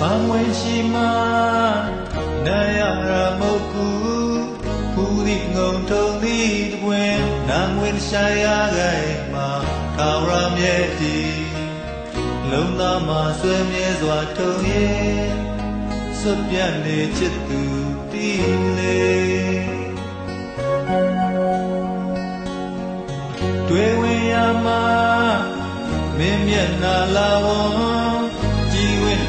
မဝင်ရှိမှနာရရမုတ်ကူဖူးသည်ငုံထုံသည်တပွင့်နာငွေရှာရခိုင်မှာထာဝရမြဲတည်လုံးသားမှာဆွေမြဲစွာထုံရဲ့စွတ်ပြတ်နေချစ်သူတည်လေတွေ့ဝင်ရမှာမင်းမျက်နာလာဝံကြည်ဝင်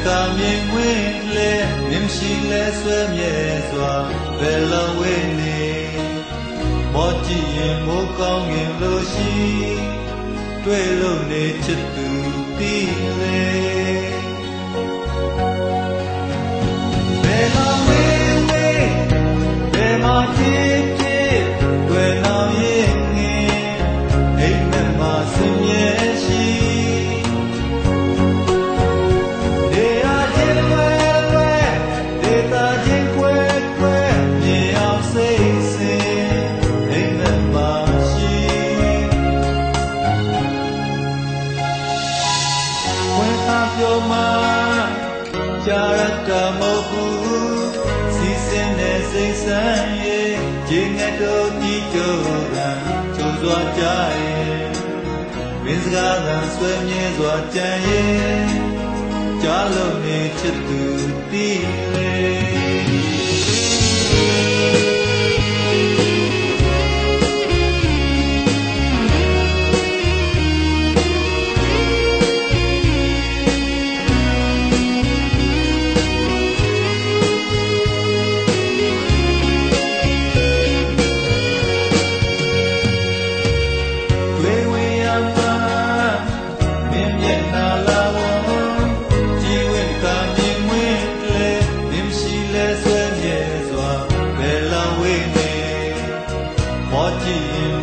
ကမြင်ဝင်လေမြင်ရှိလဲဆွဲမြဲစွာဘယ်လိုဝေးနေမောကြည့်ရင်မိုးကောင်းငင်လို့ရှိတွေ့လို့နေချစ်သူတီးလေ ကြာရတာမဟုတ်ဘူးစီစဉ်တဲ့စိတ်ဆန်းရဲ့ခြေငက်တို့ဒီကြိုးကချိုးစွာကြရဲ့မင်းစကားကဆွေမြဲစွာကြံရဲ့ကြားလို့နေချစ်သူပြီးလေ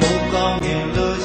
မောကြည့်ရင်